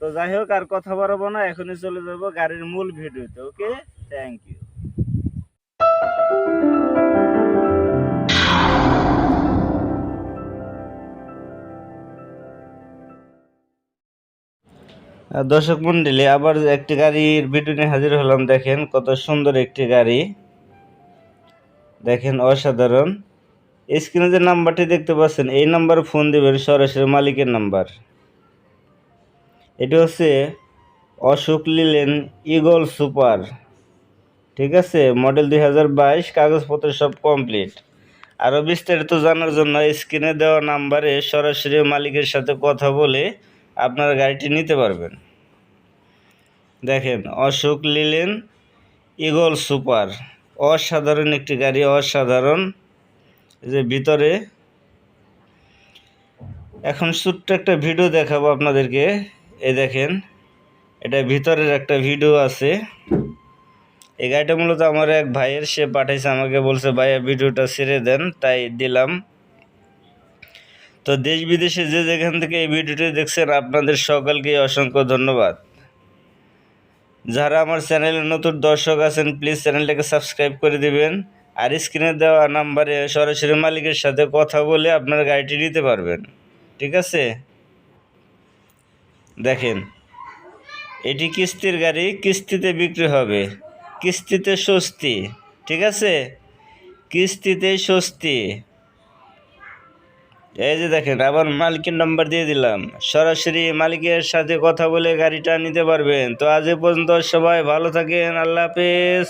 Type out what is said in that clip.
তো যাই হোক, আর কথা বাড়াবো না, এখনই চলে যাব গাড়ির মূল ভিডিওতে, ওকে? থ্যাংক ইউ দর্শক মন্ডলী, আবার একটি গাড়ির ভিডিও নিয়ে হাজির হলাম, দেখেন কত সুন্দর একটি গাড়ি। দেখেন অসাধারণ। স্ক্রিনে যে নাম্বারটি দেখতে পাচ্ছেন, এই নাম্বার ফোন দেবেন, সরাসরি মালিকের নাম্বার। এটি হচ্ছে অশোক লিলেন ইগল সুপার। ঠিক আছে? মডেল দুই হাজার বাইশ, কাগজপত্র সব কমপ্লিট। আরও বিস্তারিত জানার জন্য স্ক্রিনে দেওয়া নাম্বারে সরাসরি মালিকের সাথে কথা বলে আপনারা গাড়িটি নিতে পারবেন। দেখেন, অশোক লিলেন ইগল সুপার। অসাধারণ একটি গাড়ি, অসাধারণ। যে ভিতরে। এখন ছোট্ট একটা ভিডিও দেখাবো আপনাদেরকে। এই দেখেন, এটা ভিতরের একটা ভিডিও আছে। এই গাড়িটা মূলত আমার এক ভাইয়ের, সে পাঠাইছে আমাকে, বলছে, ভাইয়া, ভিডিওটা ছেড়ে দেন, তাই দিলাম। তো দেশ বিদেশে যে যেখান থেকে এই ভিডিওটি দেখছেন, আপনাদের সকলকে অসংখ্য ধন্যবাদ। যারা আমার চ্যানেলে নতুন দর্শক আছেন, প্লিজ চ্যানেলটাকে সাবস্ক্রাইব করে দিবেন। আর স্ক্রিনে দেওয়া নাম্বারে সরাসরি মালিকের সাথে কথা বলে আপনার গাড়িটি নিতে পারবেন। ঠিক আছে? দেখেন, এটি কিস্তির গাড়ি, কিস্তিতে বিক্রি হবে। কিস্তিতে স্বস্তি, ঠিক আছে? কিস্তিতে স্বস্তি। এই যে দেখেন, আবার মালিকের নাম্বার দিয়ে দিলাম। সরাসরি মালিকের সাথে কথা বলে গাড়িটা নিতে পারবেন। তো আজ পর্যন্ত সবাই ভালো থাকেন, আল্লাহ হাফেজ।